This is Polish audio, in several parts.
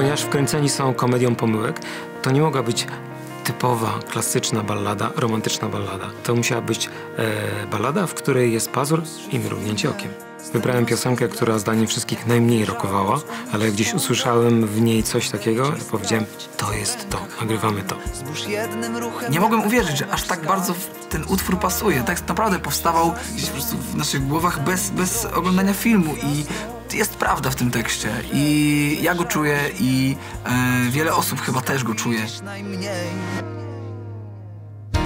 Ponieważ wkręceni są komedią pomyłek, to nie mogła być typowa, klasyczna ballada, romantyczna ballada. To musiała być e, ballada, w której jest pazur i mrugnięcie okiem. Wybrałem piosenkę, która zdaniem wszystkich najmniej rokowała, ale jak gdzieś usłyszałem w niej coś takiego, to powiedziałem, to jest to, nagrywamy to. Nie mogłem uwierzyć, że aż tak bardzo ten utwór pasuje. Tekst naprawdę powstawał gdzieś po prostu w naszych głowach bez, bez oglądania filmu i jest prawda w tym tekście i ja go czuję i e, wiele osób chyba też go czuje.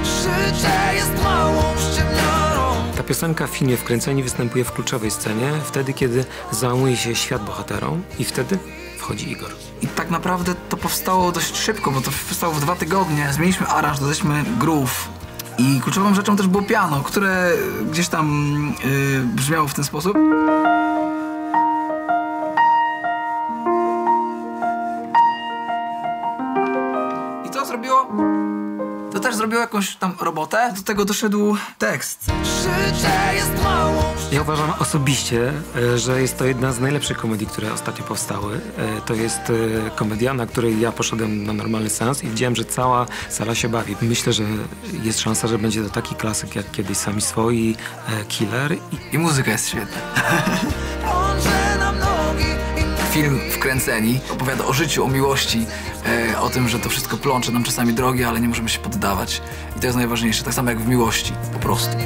Życie jest małą ściemniarą Ta piosenka w filmie Wkręceni występuje w kluczowej scenie, wtedy kiedy załamuje się świat bohaterom i wtedy wchodzi Igor. I tak naprawdę to powstało dość szybko, bo to powstało w dwa tygodnie. Zmieniliśmy aranż, dodaliśmy groove. I kluczową rzeczą też było piano, które gdzieś tam y, brzmiało w ten sposób. Zrobiło... To też zrobiło jakąś tam robotę. Do tego doszedł tekst. Życie jest małą Ja uważam osobiście, e, że jest to jedna z najlepszych komedii, które ostatnio powstały. E, To jest e, komedia, na której ja poszedłem na normalny seans i widziałem, że cała sala się bawi. Myślę, że jest szansa, że będzie to taki klasyk jak kiedyś Sami Swoi, Killer i I muzyka jest świetna. Łączę nam nogi i Film Wkręceni opowiada o życiu, o miłości, e, o tym, że to wszystko plącze nam czasami drogi, ale nie możemy się poddawać. I to jest najważniejsze, tak samo jak w miłości, po prostu.